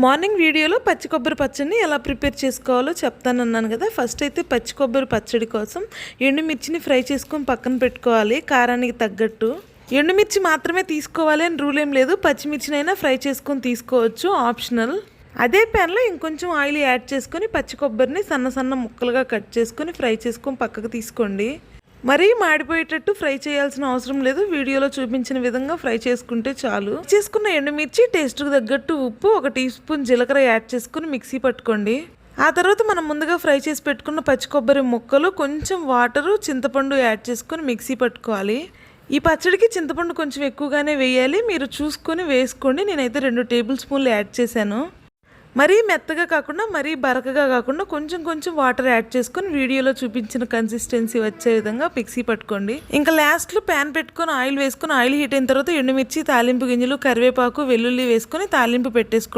Morning వీడియోలో పచ్చి కొబ్బరి పచ్చడిని ఎలా ప్రిపేర్ చేసుకోవాలో చెప్తానన్నాను కదా. ఫస్ట్ అయితే పచ్చి కొబ్బరి పచ్చడి కోసం ఎండుమిర్చిని ఫ్రై చేసుకొని పక్కన పెట్టుకోవాలి. కారానికి తగ్గట్టు ఎండుమిర్చి మాత్రమే తీసుకోవాలి అని రూల్ ఏం లేదు. పచ్చిమిర్చినైనా ఫ్రై చేసుకొని తీసుకోవచ్చు. ఆప్షనల్. అదే ప్యాన్లో ఇంకొంచెం ఆయిల్ యాడ్ చేసుకొని పచ్చి కొబ్బరిని సన్న సన్న ముక్కలుగా కట్ చేసుకొని ఫ్రై చేసుకొని పక్కకు తీసుకోండి. మరీ మాడిపోయేటట్టు ఫ్రై చేయాల్సిన అవసరం లేదు. వీడియోలో చూపించిన విధంగా ఫ్రై చేసుకుంటే చాలు. చేసుకున్న ఎండుమిర్చి టేస్ట్కి తగ్గట్టు ఉప్పు ఒక టీ స్పూన్ జీలకర్ర యాడ్ చేసుకుని మిక్సీ పట్టుకోండి. ఆ తర్వాత మనం ముందుగా ఫ్రై చేసి పెట్టుకున్న పచ్చి కొబ్బరి ముక్కలు కొంచెం వాటరు చింతపండు యాడ్ చేసుకొని మిక్సీ పట్టుకోవాలి. ఈ పచ్చడికి చింతపండు కొంచెం ఎక్కువగానే వేయాలి. మీరు చూసుకొని వేసుకోండి. నేనైతే రెండు టేబుల్ స్పూన్లు యాడ్ చేశాను. మరీ మెత్తగా కాకుండా మరీ బరకగా కాకుండా కొంచెం కొంచెం వాటర్ యాడ్ చేసుకొని వీడియోలో చూపించిన కన్సిస్టెన్సీ వచ్చే విధంగా మిక్సీ పట్టుకోండి. ఇంకా లాస్ట్లో ప్యాన్ పెట్టుకొని ఆయిల్ వేసుకొని ఆయిల్ హీట్ అయిన తర్వాత ఎండుమిర్చి తాలింపు గింజలు కరివేపాకు వెల్లుల్లి వేసుకొని తాలింపు పెట్టేసుకోండి.